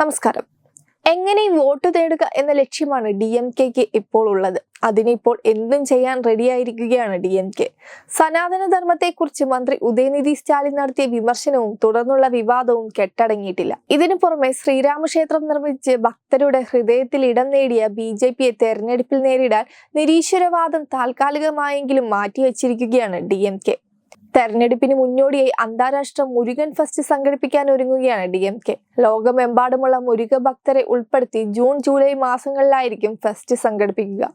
നമസ്കാരം. എങ്ങനെ വോട്ട് നേടുക എന്ന ലക്ഷ്യമാണ് ഡി എം കെക്ക് ഇപ്പോൾ ഉള്ളത്. അതിനിപ്പോൾ എന്തും ചെയ്യാൻ റെഡിയായിരിക്കുകയാണ് ഡി എം കെ സനാതന ധർമ്മത്തെക്കുറിച്ച് മന്ത്രി ഉദയനിധി സ്റ്റാലിൻ നടത്തിയ വിമർശനവും തുടർന്നുള്ള വിവാദവും കെട്ടടങ്ങിയിട്ടില്ല. ഇതിനു പുറമെ ശ്രീരാമക്ഷേത്രം നിർമ്മിച്ച് ഭക്തരുടെ ഹൃദയത്തിൽ ഇടം നേടിയ ബി ജെ പിയെ തെരഞ്ഞെടുപ്പിൽ നേരിടാൻ നിരീശ്വരവാദം താൽക്കാലികമായെങ്കിലും മാറ്റിവെച്ചിരിക്കുകയാണ് ഡി എം കെ തെരഞ്ഞെടുപ്പിന് മുന്നോടിയായി അന്താരാഷ്ട്ര മുരുകൻ ഫെസ്റ്റ് സംഘടിപ്പിക്കാൻ ഒരുങ്ങുകയാണ് ഡി എം കെ. ലോകമെമ്പാടുമുള്ള മുരുക ഭക്തരെ ഉൾപ്പെടുത്തി ജൂൺ ജൂലൈ മാസങ്ങളിലായിരിക്കും ഫെസ്റ്റ് സംഘടിപ്പിക്കുക.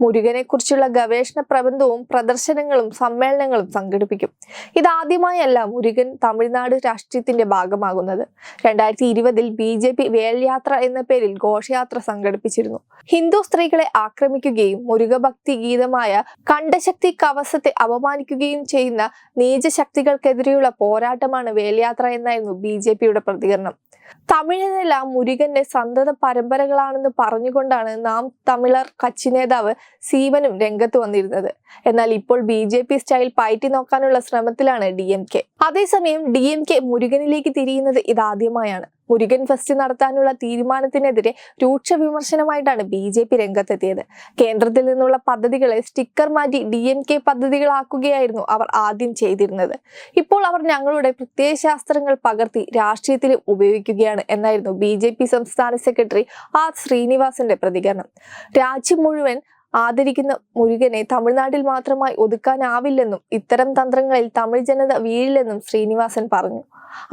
മുരുകനെ കുറിച്ചുള്ള ഗവേഷണ പ്രബന്ധവും പ്രദർശനങ്ങളും സമ്മേളനങ്ങളും സംഘടിപ്പിക്കും. ഇതാദ്യമായല്ല മുരുകൻ തമിഴ്നാട് രാഷ്ട്രീയത്തിന്റെ ഭാഗമാകുന്നത്. രണ്ടായിരത്തി ഇരുപതിൽ ബി ജെ പി വേൽയാത്ര എന്ന പേരിൽ ഘോഷയാത്ര സംഘടിപ്പിച്ചിരുന്നു. ഹിന്ദു സ്ത്രീകളെ ആക്രമിക്കുകയും മുരുകഭക്തി ഗീതമായ കണ്ഠശക്തി കവസത്തെ അപമാനിക്കുകയും ചെയ്യുന്ന നീചശക്തികൾക്കെതിരെയുള്ള പോരാട്ടമാണ് വേൽയാത്ര എന്നായിരുന്നു ബി ജെ പിയുടെ പ്രതികരണം. തമിഴിനെല്ലാം മുരുകന്റെ സന്തത പരമ്പരകളാണെന്ന് പറഞ്ഞുകൊണ്ടാണ് നാം തമിഴർ കച്ചി നേതാവ് സീവനും രംഗത്ത് വന്നിരുന്നത്. എന്നാൽ ഇപ്പോൾ ബി ജെ പി സ്റ്റൈൽ പയറ്റി നോക്കാനുള്ള ശ്രമത്തിലാണ് ഡി എം കെ. അതേസമയം ഡി എം കെ മുരുകനിലേക്ക് തിരിയുന്നത് ഇതാദ്യമായാണ്. മുരുകൻ ഫെസ്റ്റ് നടത്താനുള്ള തീരുമാനത്തിനെതിരെ രൂക്ഷ വിമർശനമായിട്ടാണ് ബി ജെ പി രംഗത്തെത്തിയത്. കേന്ദ്രത്തിൽ നിന്നുള്ള പദ്ധതികളെ സ്റ്റിക്കർ മാറ്റി ഡി എം കെ പദ്ധതികളാക്കുകയായിരുന്നു അവർ ആദ്യം ചെയ്തിരുന്നത്. ഇപ്പോൾ അവർ ഞങ്ങളുടെ പ്രത്യയശാസ്ത്രങ്ങൾ പകർത്തി രാഷ്ട്രീയത്തിലും ഉപയോഗിക്കുകയാണ് എന്നായിരുന്നു ബി ജെ പി സംസ്ഥാന സെക്രട്ടറി ആർ ശ്രീനിവാസന്റെ പ്രതികരണം. രാജ്യം മുഴുവൻ ആദരിക്കുന്ന മുരുകനെ തമിഴ്നാട്ടിൽ മാത്രമായി ഒതുക്കാനാവില്ലെന്നും ഇത്തരം തന്ത്രങ്ങളിൽ തമിഴ് ജനത വീഴില്ലെന്നും ശ്രീനിവാസൻ പറഞ്ഞു.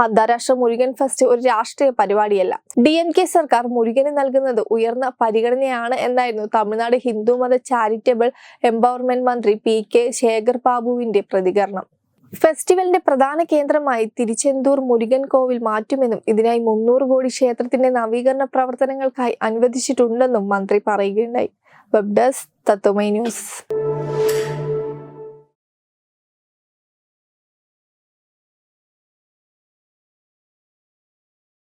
അന്താരാഷ്ട്ര മുരുകൻ ഫെസ്റ്റ് ഒരു രാഷ്ട്രീയ പരിപാടിയല്ല. ഡി എം കെ സർക്കാർ മുരുകന് നൽകുന്നത് ഉയർന്ന പരിഗണനയാണ് എന്നായിരുന്നു തമിഴ്നാട് ഹിന്ദുമത ചാരിറ്റബിൾ എംപവർമെന്റ് മന്ത്രി പി കെ ശേഖർ ബാബുവിന്റെ പ്രതികരണം. ഫെസ്റ്റിവലിന്റെ പ്രധാന കേന്ദ്രമായി തിരുച്ചെന്തൂർ മുരുകൻ കോവിൽ മാറ്റുമെന്നും ഇതിനായി മുന്നൂറ് കോടി ക്ഷേത്രത്തിന്റെ നവീകരണ പ്രവർത്തനങ്ങൾക്കായി അനുവദിച്ചിട്ടുണ്ടെന്നും മന്ത്രി പറയുകയുണ്ടായി. Web desk Tatwamayi news.